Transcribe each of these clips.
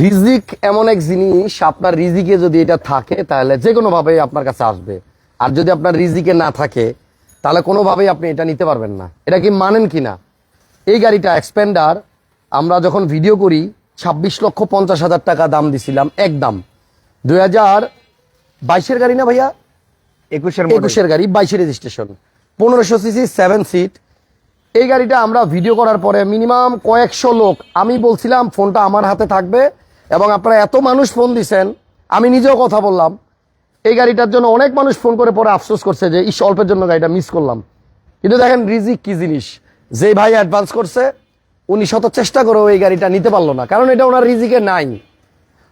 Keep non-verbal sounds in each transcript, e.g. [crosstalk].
রিজিক এমন এক জিনিস আপনার রিজিকে যদি এটা থাকে তাহলে যে কোনো ভাবে আপনার কাছে আসবে। আর যদি আপনার রিজিকে না থাকে তাহলে কোনোভাবেই আপনি এটা নিতে পারবেন না। এটা কি মানেন কি না? এই গাড়িটা এক্সপেন্ডার আমরা যখন ভিডিও করি ছাব্বিশ লক্ষ পঞ্চাশ হাজার টাকা দাম দিছিলাম একদম। দুই হাজার বাইশের গাড়ি না ভাইয়া? একুশের একুশের গাড়ি বাইশের রেজিস্ট্রেশন পনেরোশো সিসি সেভেন সিট এই গাড়িটা আমরা ভিডিও করার পরে মিনিমাম কয়েকশো লোক আমি বলছিলাম ফোনটা আমার হাতে থাকবে এবং আপনারা এত মানুষ ফোন দিছেন, আমি নিজেও কথা বললাম, এই গাড়িটার জন্য অনেক মানুষ ফোন করে পরে আফসোস করছে যে, ইস, অল্পের জন্য গাড়িটা মিস করলাম। কিন্তু দেখেন, রিজিক কি জিনিস? যে ভাই অ্যাডভান্স করছে, উনি শত চেষ্টা করেও এই গাড়িটা নিতে পারল না, কারণ এটা ওনার রিজিকে নাই।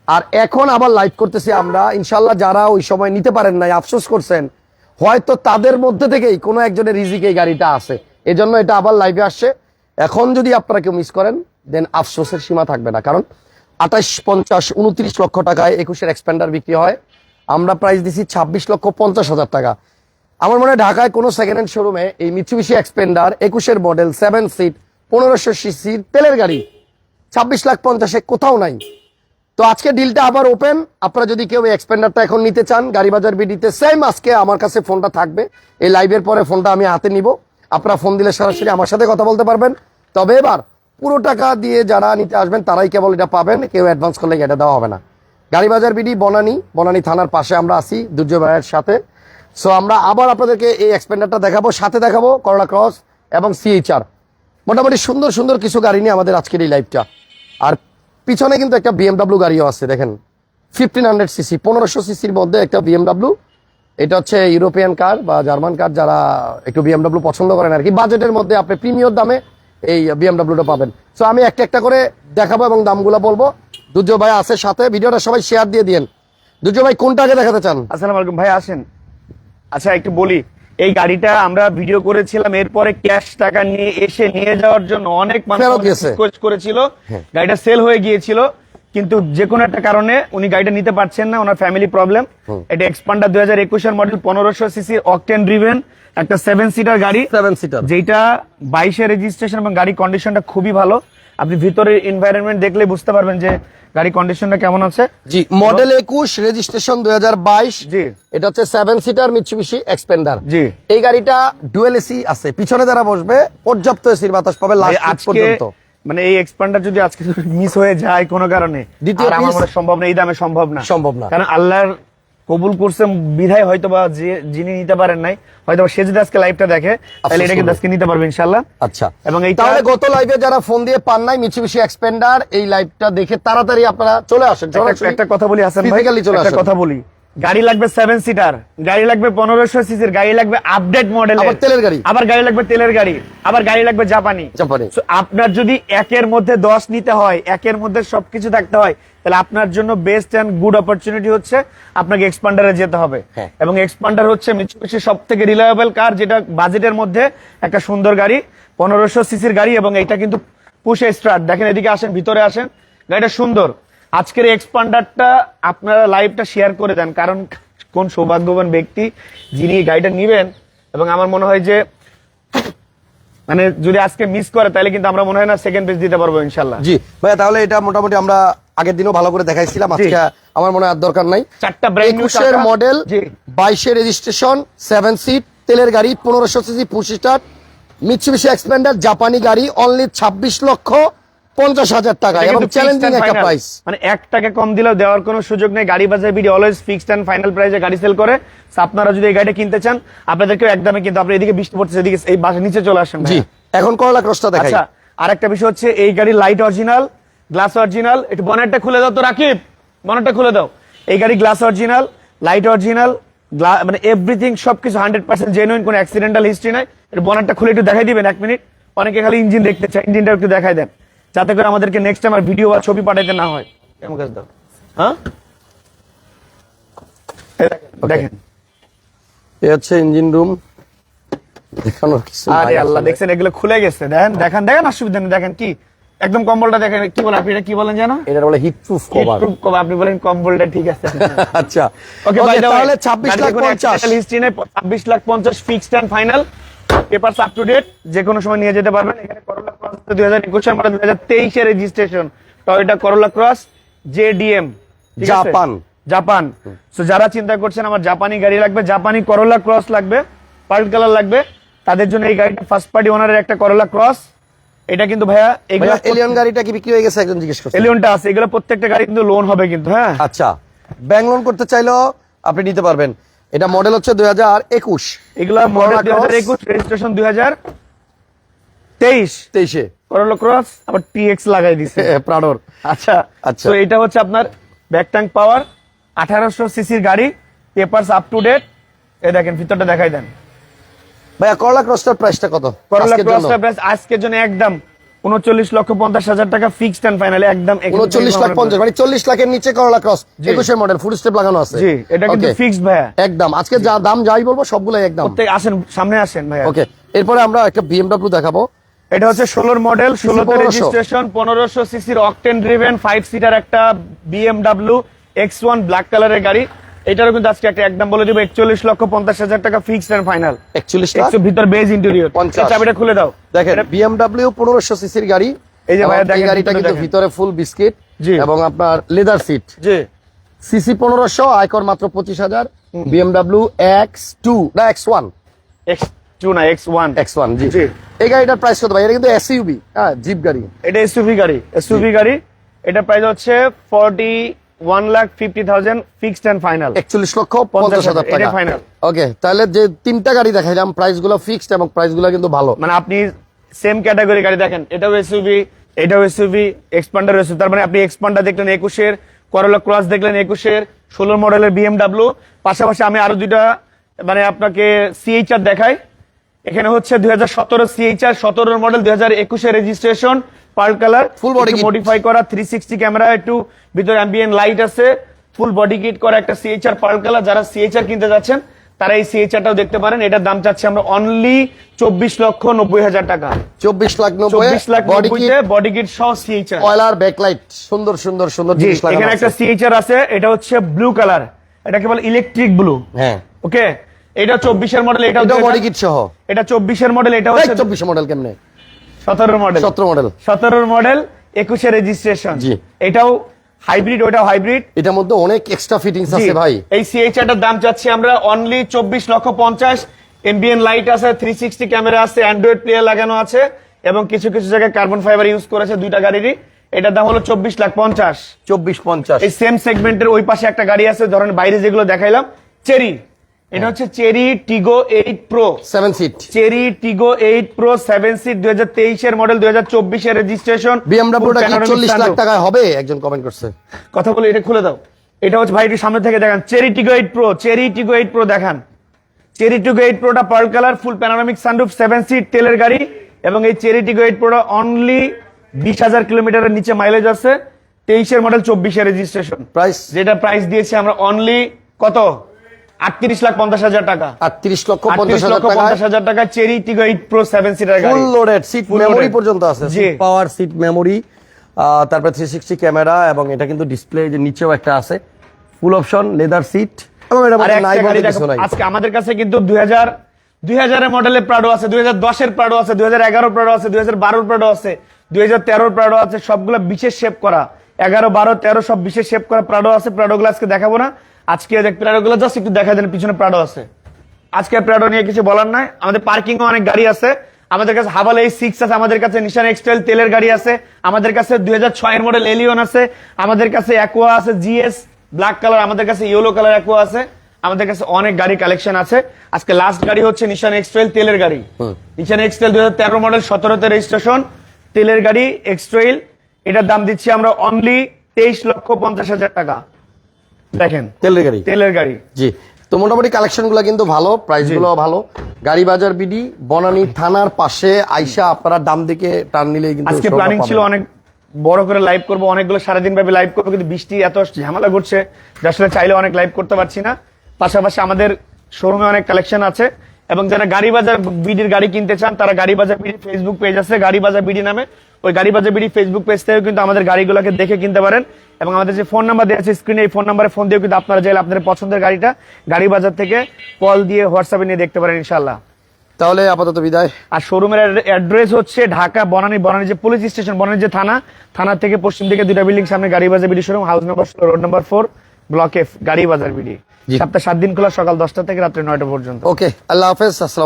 আর এখন আবার লাইভ করতেছি আমরা ইনশাল্লাহ যারা ওই সময় নিতে পারেন নাই, আফসোস করছেন, হয়তো তাদের মধ্যে থেকেই কোনো একজনের রিজিকে এই গাড়িটা আছে। এজন্য এটা আবার লাইভে আসছে। এখন যদি আপনারা কেউ মিস করেন দেন আফসোসের সীমা থাকবে না, কারণ আঠাশ পঞ্চাশ, উনত্রিশ লক্ষ টাকায় একুশের এক্সপেন্ডার বিক্রি হয়। আমরা প্রাইস দিছি ছাব্বিশ লক্ষ পঞ্চাশ হাজার টাকা। আমার মনে হয় ঢাকায় কোনো সেকেন্ড হ্যান্ড শোরুমে এই মিচুবিশি এক্সপেন্ডার একুশের মডেল সেভেন সিট পনেরোশো সিসির তেলের গাড়ি। ছাব্বিশ লাখ পঞ্চাশে কোথাও নাই। তো আজকে ডিলটা আবার ওপেন আপনারা যদি কেউ এক্সপেন্ডারটা এখন নিতে চান গাড়ি বাজার বিডিতে সেম আজকে আমার কাছে ফোনটা থাকবে। এই লাইভের পরে ফোনটা আমি হাতে নিব। আপনারা ফোন দিলে সরাসরি আমার সাথে কথা বলতে পারবেন। তবে এবার পুরো টাকা দিয়ে যারা নিতে আসবেন, তারাই কেবল এটা পাবেন। কেউ অ্যাডভান্স করলে এটা দেওয়া হবে না। গাড়ি বাজার বিডি, বনানী বনানী থানার পাশে আমরা আছি দুর্যোগ ভাইয়ের সাথে। সো আমরা আবার আপনাদেরকে এই এক্সপেন্ডারটা দেখাবো, সাথে দেখাবো করোনা ক্রস এবং সিএইচআর মোটামুটি সুন্দর সুন্দর কিছু গাড়ি নিয়ে আমাদের আজকের এই লাইভটা আর পিছনে কিন্তু একটা বিএমডাব্লিউ গাড়িও আছে, দেখেন। ফিফটিন হান্ড্রেড সিসি পনেরোশো সিসির মধ্যে একটা বিএমডাব্লিউ এটা হচ্ছে ইউরোপিয়ান কার বা জার্মান কার যারা একটু বিএমডাব্লিউ পছন্দ করেন আর কি। বাজেটের মধ্যে আপনি প্রিমিয়র দামে এই বিএমডাব্লিউটা পাবেন। সো আমি একটা একটা করে দেখাবো এবং দামগুলো বলব। দুজো ভাই আছে সাথে ভিডিওটা সবাই শেয়ার দিয়ে দিন দুজো ভাই কোনটা আগে দেখাতে চান? আসসালামু আলাইকুম ভাই আসেন। আচ্ছা একটু বলি এই গাড়িটা আমরা ভিডিও করেছিলাম এরপরে ক্যাশ টাকা নিয়ে এসে নিয়ে যাওয়ার জন্য অনেক মানুষ করেছিল। গাড়িটা সেল হয়ে গিয়েছিল। কিন্তু যে কোনো একটা কারণে উনি গাড়িটা নিতে পারছেন না ওনার ফ্যামিলি প্রবলেম এটা এক্সপান্ডার দুই হাজার একুশের মডেল পনেরোশো সিসি অকটেন ড্রিভেন একটা সেভেন সিটার গাড়ি। সেভেন সিটার যেটা বাইশে রেজিস্ট্রেশন এবং গাড়ি কন্ডিশনটা খুবই ভালো। আপনি ভিতরের এনভায়রনমেন্ট দেখলে বুঝতে পারবেন যে গাড়ি কন্ডিশনটা কেমন আছে। জি মডেল একুশ রেজিস্ট্রেশন দুই হাজার বাইশ। জি। এটা হচ্ছে সেভেন সিটার মিচুবিশি এক্সপেন্ডার জি। এই গাড়িটা ডুয়েল এসি আছে। পিছনে যারা বসবে পর্যাপ্ত এসির বাতাস পাবে আজকে পর্যন্ত। মানে এই এক্সপান্ডার যদি আজকে মিস হয়ে যায় কোনো কারণে দ্বিতীয় আমার মনে সম্ভব না এই দামে সম্ভব না। সম্ভব না। কারণ আল্লাহর কবুল করছে বিধায় হয়তো বা যে যিনি নিতে পারেন নাই হয়তো সে যদি আজকে লাইভটা দেখে তাহলে এটা কিন্তু আজকে নিতে পারবে ইনশাল্লাহ আচ্ছা। এবং এইটা- তাহলে গত লাইভে যারা ফোন দিয়ে পান নাই মিচুবিশি এক্সপেন্ডার এই লাইভটা দেখে তাড়াতাড়ি আপনারা চলে আসেন। একটা- কথা বলি হাসান ভাই। চলে একটা আসেন। কথা বলি। গাড়ি লাগবে সেভেন সিটার গাড়ি লাগবে পনেরোশো সিসির গাড়ি লাগবে আপডেট মডেল আবার তেলের গাড়ি। আবার গাড়ি লাগবে তেলের গাড়ি আবার গাড়ি লাগবে জাপানি জাপানি। আপনার যদি একের মধ্যে দশ নিতে হয় একের মধ্যে সবকিছু থাকতে হয় তাহলে আপনার জন্য বেস্ট এন্ড গুড অপরচুনিটি হচ্ছে আপনাকে এক্সপান্ডারে যেতে হবে হ্যাঁ। এবং এক্সপান্ডার হচ্ছে মিচুবিশি সব থেকে রিলায়েবল কার যেটা বাজেটের মধ্যে একটা সুন্দর গাড়ি পনেরোশো সিসির গাড়ি এবং এটা কিন্তু পুষে স্টার্ট দেখেন এদিকে আসেন ভিতরে আসেন গাড়িটা সুন্দর আজকের এক্সপান্ডারটা আপনারা লাইভটা শেয়ার করে দেন কারণ কোন সৌভাগ্যবান ব্যক্তি যিনি গাড়িটা নিবেন এবং আমার মনে হয় যে মানে যদি আজকে মিস করে তাহলে কিন্তু আমরা মনে হয় না সেকেন্ড পেজ দিতে পারব ইনশাল্লাহ জি ভাইয়া তাহলে এটা মোটামুটি আমরা আগের দিনও ভালো করে দেখাইছিলাম আজকে আমার মনে হয় আর দরকার নাই। চারটা একুশের মডেল জি। বাইশে রেজিস্ট্রেশন সেভেন সিট তেলের গাড়ি পনেরোশো CC push start Mitsubishi Xpander জাপানি গাড়ি অনলি ছাব্বিশ লক্ষ পঞ্চাশ হাজার টাকা এবং চ্যালেঞ্জিং একটা প্রাইস মানে এক টাকা কম দিলেও দেওয়ার কোনো সুযোগ নেই। Gari Bazar BD always fixed and final প্রাইসে গাড়ি সেল করে। আপনারা যদি এই গাড়িটা কিনতে চান আপনাদেরকেও একদমে কিন্তু আপনি এদিকে বৃষ্টি পড়তেছে এদিকে এই বাসা নিচে চলে আসেন জি। এখন করলা ক্রসটা দেখাই। আচ্ছা আর একটা বিষয় হচ্ছে এই গাড়ির লাইট অরিজিনাল গ্লাস অরিজিনাল একটু বনেটটা খুলে দাও তো রাকিব। বনেটটা খুলে দাও। এই গাড়ি গ্লাস অরিজিনাল লাইট অরিজিনাল মানে এভরিথিং সবকিছু হান্ড্রেড পার্সেন্ট জেনুইন কোনো অ্যাক্সিডেন্টাল হিস্ট্রি নাই। বনেটটা খুলে একটু দেখাই দিবেন এক মিনিট অনেকে খালি ইঞ্জিন দেখতে চায় ইঞ্জিনটা একটু দেখাই দেন। যাতে করে আমাদেরকে নেক্সট টাইম আর ভিডিও বা ছবি পাঠাইতে না হয়। আমার কাছে দাও। হ্যাঁ? দেখেন, দেখেন। এ হচ্ছে ইঞ্জিন রুম দেখানোর কিছু আরে আল্লাহ দেখছেন এগুলো খুলে গেছে। দেখেন দেখেন দেখেন অসুবিধা নেই দেখেন কি? একদম কম্বলটা দেখেন কি বলেন আপনি এটা কি বলেন জানো এটা বলে heat proof cover Heatproof cover, আপনি বলেন কম্বলটা ঠিক আছে আচ্ছা। ওকে তাহলে লাখ পঞ্চাশ। Lakh fixed and final papers up to date যে কোনো সময় নিয়ে যেতে পারবেন। এখানে করোলা ক্রস দুই হাজার একুশ মডেল দুই হাজার তেইশে registration Toyota Corolla Cross JDM Japan. Japan তো যারা চিন্তা করছেন আমার জাপানি গাড়ি লাগবে জাপানি করোলা ক্রস লাগবে পার্ল কালার লাগবে তাদের জন্য এই গাড়িটা ফার্স্ট পার্টি ওনারের একটা করোলা ক্রস এটা কিন্তু ভাইয়া এগুলো এলিয়ন গাড়িটা কি বিক্রি হয়ে গেছে একজন জিজ্ঞেস করছে। এলিয়নটা আছে এগুলো প্রত্যেকটা গাড়ি কিন্তু লোন হবে কিন্তু হ্যাঁ? আচ্ছা ব্যাংক লোন করতে চাইলেও আপনি নিতে পারবেন। এটা মডেল হচ্ছে দুই হাজার একুশ। এগুলা মডেল দুই হাজার একুশ রেজিস্ট্রেশন দুই হাজার তেইশ। তেইশে। করোলা ক্রস আবার টিএক্স লাগাই দিছে। [laughs] প্রাডোর আচ্ছা। আচ্ছা। তো এটা হচ্ছে আপনার ব্যাক ট্যাঙ্ক পাওয়ার আঠারোশো সিসির গাড়ি পেপারস আপ টু ডেট এই দেখেন ভিতরটা দেখাই দেন। ভাইয়া করলা ক্রসটার প্রাইসটা কত? করোলা জন্য? প্রাইস আজকের জন্য একদম উনচল্লিশ লক্ষ পঞ্চাশ হাজার টাকা ফিক্সড এন্ড ফাইনালি একদম উনচল্লিশ লাখ পঞ্চাশ মানে চল্লিশ লাখের নিচে করলা ক্রস একুশের মডেল ফুল স্টেপ লাগানো আছে। জি এটা কিন্তু ফিক্সড ভাইয়া। একদম আজকে যা দাম যাই বলব সবগুলাই একদম। আসেন সামনে আসেন ভাইয়া। ওকে এরপরে আমরা একটা বিএমডব্লিউ দেখাবো। এটা হচ্ছে ষোলোর মডেল ষোলোতে রেজিস্ট্রেশন পনেরোশো সিসির অকটেন ড্রিভেন ফাইভ সিটার একটা বিএমডাব্লিউ এক্স ওয়ান ব্ল্যাক কালারের গাড়ি। এটারও কিন্তু আজকে একটা একদম বলে দিব একচল্লিশ লক্ষ পঞ্চাশ হাজার টাকা ফিক্সড এন্ড ফাইনাল একচল্লিশ লাখ? ভিতর বেজ ইন্টেরিয়র 50 চাবিটা খুলে দাও। দেখেন বিএমডব্লিউ পনেরোশো সিসির গাড়ি। এই যে ভাইয়া দেখেন, গাড়িটা কিন্তু ভিতরে ফুল বিস্কিট। এবং আপনার লেদার সিট জি। সিসি পনেরোশো আয়কর মাত্র পঁচিশ হাজার। বিএমডব্লিউ এক্স টু না এক্স ওয়ান এক্স টু না এক্স ওয়ান এক্স ওয়ান জি। জি। এই গাড়িটার প্রাইস কত ভাই? এটা কিন্তু এসইউবি হ্যাঁ জিপ গাড়ি। এটা এসইউভি গাড়ি। এসইউভি গাড়ি এটা প্রাইস হচ্ছে forty one lakh fifty thousand fixed and final. একচল্লিশ লক্ষ পঞ্চাশ হাজার টাকা। final। ওকে তাহলে যে তিনটা গাড়ি দেখাইলাম প্রাইসগুলো ফিক্সড এবং প্রাইসগুলো কিন্তু ভালো। মানে আপনি সেম ক্যাটাগরি গাড়ি দেখেন এটাও এসইউভি এটাও এসইউভি এক্সপান্ডার এসইউভি তার মানে আপনি এক্সপান্ডার দেখলেন একুশের করোলা ক্রস দেখলেন একুশের ষোলো মডেলের বিএমডাব্লিউ পাশাপাশি আমি আরও দুইটা মানে আপনাকে সিএইচআর দেখাই। এখানে হচ্ছে দুই হাজার সতেরো সিএইচআর সতেরো মডেল দুই হাজার একুশের registration pearl colour full kit। Modify করা থ্রি সিক্সটি ক্যামেরা একটু ভিতরে অ্যাম্বিয়েন্ট লাইট আছে ফুল বডি কিট করা একটা সিএইচআর পার্ল কালার যারা সিএইচআর কিনতে যাচ্ছেন তারা এই সিএইচআরটাও দেখতে পারেন। এটার দাম চাচ্ছি আমরা অনলি চব্বিশ লক্ষ নব্বই হাজার টাকা। চব্বিশ লাখ চব্বিশ লাখ বডি কিট নব্বইতে বডি কিট সহ সিএইচআর অয়েলার ব্যাকলাইট সুন্দর সুন্দর সুন্দর এখানে একটা। সিএইচআর আছে এটা হচ্ছে ব্লু কালার এটাকে বলে ইলেকট্রিক ব্লু হ্যাঁ। ওকে এটা চব্বিশের মডেল এটা এটাও বডি কিট সহ। এটা চব্বিশের মডেল এটা হচ্ছে চব্বিশ মডেল কেমনে? সতেরো মডেল সতেরো মডেল সতেরোর মডেল একুশে রেজিস্ট্রেশন জি। এটাও হাইব্রিড ওটাও হাইব্রিড এটার মধ্যে অনেক এক্সট্রা ফিটিংস আছে ভাই। এই সিএইচআরটার দাম চাচ্ছি আমরা অনলি চব্বিশ লক্ষ পঞ্চাশ। এমবিএন লাইট আছে থ্রি সিক্সটি ক্যামেরা আছে অ্যান্ড্রয়েড প্লেয়ার লাগানো আছে এবং কিছু কিছু জায়গায় কার্বন ফাইবার ইউজ করেছে দুইটা গাড়িরই। এটার দাম হলো চব্বিশ লাখ পঞ্চাশ। চব্বিশ পঞ্চাশ। এই সেম সেগমেন্টের ওই পাশে একটা গাড়ি আছে ধরেন বাইরে যেগুলো দেখাইলাম চেরি। এটা হচ্ছে Chery Tiggo eight Pro. Seven seat Chery Tiggo eight Pro seven seat দুই হাজার তেইশের মডেল দুই হাজার চব্বিশের রেজিস্ট্রেশন বিএমডব্লিউটা চল্লিশ লাখ টাকায় হবে? একজন কমেন্ট করছে। কথা বলে এটা খুলে দাও। এটা হচ্ছে ভাই সামনে থেকে দেখান। Chery Tiggo eight Pro Chery Tiggo eight Pro দেখান। Chery Tiggo eight প্রোটা pearl colour full panoramic sunroof seven seat তেলের গাড়ি। এবং এই চেরি টিগো এইট প্রোটা অনলি বিশ হাজার কিলোমিটারের নিচে মাইলেজ আছে। তেইশের মডেল চব্বিশের রেজিস্ট্রেশন প্রাইস যেটা প্রাইস দিয়েছি আমরা অনলি কত? আটত্রিশ লাখ পঞ্চাশ হাজার টাকা। আটত্রিশ লক্ষ পঞ্চাশ হাজার টাকা Chery Tiggo eight Pro seven seater গাড়ি। ফুল লোডেড সিট মেমোরি পর্যন্ত আছে। পাওয়ার সিট মেমোরি তারপরে থ্রি সিক্সটি ক্যামেরা এবং এটা কিন্তু ডিসপ্লে যে নিচেও একটা আছে। ফুল অপশন লেদার সিট আজকে আমাদের কাছে কিন্তু দুই হাজার দুই হাজারের মডেলের প্রাডো আছে দুই হাজার দশের প্রাডো আছে দুই হাজার এগারো প্রাডো আছে দুই হাজার বারোর প্রাডো আছে দুই হাজার তেরোর প্রাডো আছে সবগুলো বিশেষ শেপ করা। এগারো বারো তেরো সব বিশেষ শেপ করা প্রাডো আছে। প্রাডো গুলো আজকে দেখাবো না। আজকে দেখ প্রাডো গুলো জাস্ট একটু দেখা দেন পিছনে প্রাডো আছে। আজকে প্রাডো নিয়ে কিছু বলার নাই। আমাদের পার্কিং অনেক গাড়ি আছে। আমাদের কাছে হাবাল এই সিক্স আছে আমাদের কাছে নিশান এক্সটেল তেলের গাড়ি আছে। আমাদের কাছে দুই হাজার ছয়ের মডেল এলিয়ন আছে। আমাদের কাছে অ্যাকোয়া আছে জিএস ব্ল্যাক কালার আমাদের কাছে ইয়েলো কালার অ্যাকোয়া আছে। আমাদের কাছে অনেক গাড়ি কালেকশন আছে। আজকে লাস্ট গাড়ি হচ্ছে নিশান এক্সট্রেল তেলের গাড়ি। নিশান এক্সট্রেল দুই হাজার তেরো মডেল সতেরোতে রেজিস্ট্রেশন তেলের গাড়ি এক্সট্রেল এটার দাম দিচ্ছি আমরা অনলি তেইশ লক্ষ পঞ্চাশ হাজার টাকা। দেখেন তেলের গাড়ি। তেলের গাড়ি। জি তো মোটামুটি কালেকশনগুলো কিন্তু ভালো প্রাইসগুলো ভালো। গাড়ি বাজার বিডি বনানী থানার পাশে আইসা আপনারা দাম দিকে টান নিলে কিন্তু আজকে প্ল্যানিং ছিল অনেক বড় করে লাইভ করব অনেকগুলো সারাদিন ভাবে লাইভ করব কিন্তু বৃষ্টি এত ঝামেলা করছে যে আসলে চাইলে অনেক লাইভ করতে পারছি না। পাশাপাশি আমাদের শোরুমে অনেক কালেকশন আছে এবং যারা গাড়ি বাজার বিডির গাড়ি কিনতে চান তারা গাড়ি বাজার বিডি ফেসবুক পেজ আছে গাড়ি বাজার বিডি নামে। ওই গাড়ি বাজার বিডি ফেসবুক পেজ থেকেও কিন্তু আমাদের গাড়িগুলোকে দেখে কিনতে পারেন। এবং আমাদের যে ফোন নাম্বার দেওয়া আছে স্ক্রিনে এই ফোন নাম্বারে ফোন দিয়েও কিন্তু আপনারা চাইলে আপনাদের পছন্দের গাড়িটা গাড়ি বাজার থেকে কল দিয়ে হোয়াটসঅ্যাপে নিয়ে দেখতে পারেন ইনশাল্লাহ তাহলে আপাতত বিদায়। আর শোরুমের অ্যাড্রেস হচ্ছে ঢাকা বনানী বনানী যে পুলিশ স্টেশন বনানী যে থানা থানা থেকে পশ্চিম দিকে দুটা বিল্ডিং সামনে Gari Bazar BD showroom house number ষোলো road number four block F Gari Bazar BD. সপ্তাহ সাত দিন খোলা সকাল দশটা থেকে রাত্রে নয়টা পর্যন্ত। ওকে আল্লাহ হাফেজ আসসালাম